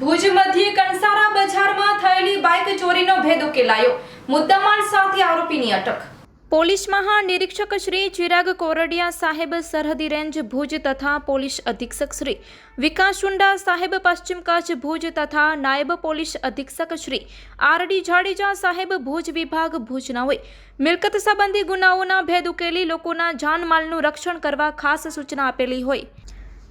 ભુજ મધ્યે કણસારા બજારમાં થયેલી બાઇક ચોરીનો ભેદ ઉકેલાયો. મુદ્દામાલ સાથે આરોપીની અટક. પોલીસ મહાનિરીક્ષક શ્રી ચિરાગ કોરડિયા સાહેબ સરહદી રેન્જ ભુજ તથા પોલીસ અધિક્ષક શ્રી વિકાસ ચુંડા સાહેબ પશ્ચિમ કચ્છ ભુજ તથા નાયબ પોલીસ અધિક્ષક શ્રી આરડી જાડેજા સાહેબ ભુજ વિભાગ ભુજના હોય. મિલકત સંબંધી ગુનાઓના ભેદ ઉકેલી લોકોના જાનમાલનું રક્ષણ કરવા ખાસ સૂચના આપેલી હોય.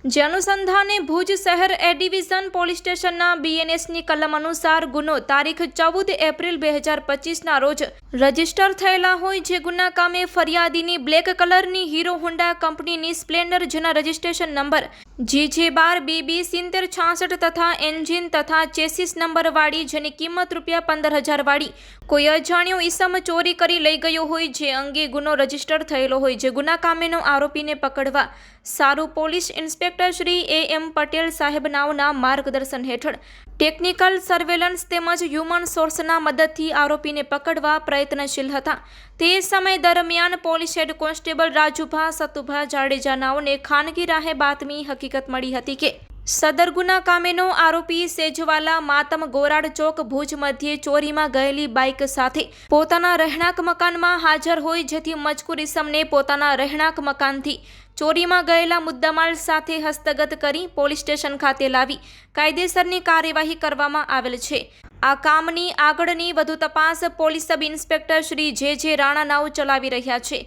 જે અનુસંધાને ભુજ શહેર એ ડિવિઝન પોલીસ સ્ટેશનના બીએનએસની કલમ અનુસાર ગુનો તારીખ ચૌદ એપ્રિલ બે હજાર પચીસના રોજ રજિસ્ટર થયેલા હોય જે ગુના કામે ફરિયાદીની બ્લેક કલરની હીરો હોન્ડા કંપનીની સ્પ્લેન્ડર જેના રજીસ્ટ્રેશન નંબર જી બાર બીબી સિત્તેર છાસઠ તથા એન્જિન તથા ચેસિસ નંબરવાળી જેની કિંમત રૂપિયા પંદર હજારવાળી કોઈ અજાણ્યો ઈસમ ચોરી કરી લઈ ગયો હોય જે અંગે ગુનો રજિસ્ટર થયેલો હોય જે ગુના કામેનો આરોપીને પકડવા સારું police inspector Shri A M Patel સાહેબ નાવના માર્ગદર્શન હેઠળ ટેકનિકલ સર્વેલન્સ તેમજ હ્યુમન સોર્સના મદદથી આરોપીને પકડવા પ્રયત્નશીલ હતા. તે સમય દરમિયાન police head constable Rajubha, Satubha Jadeja નાઓને ખાનગી રાહે બાતમી હકીકત મળી હતી કે સદર ગુના કામેનો આરોપી સેજવાલા માતમ ગોરાડ ચોક ભુજ મધ્યે ચોરીમાં ગયેલી બાઇક સાથે પોતાના રહેણાંક મકાનમાં હાજર હોય જેથી મજકૂર ઇસમને પોતાના રહેણાંક મકાનથી ચોરીમાં ગયેલા મુદ્દામાલ સાથે હસ્તગત કરી પોલીસ સ્ટેશન ખાતે લાવી કાયદેસરની કાર્યવાહી કરવામાં આવેલ છે. આ કામની આગળની વધુ તપાસ પોલીસ સબ ઇન્સ્પેક્ટર શ્રી જે જે રાણા નાવ ચલાવી રહ્યા છે.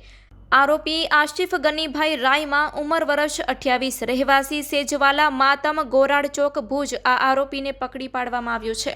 આરોપી આશિફ ગનીભાઈ રાયમાં ઉંમર વર્ષ અઠ્યાવીસ. રહેવાસી સેજવાલા માતમ ગોરાડ ચોક ભુજ આ આરોપીને પકડી પાડવામાં આવ્યો છે.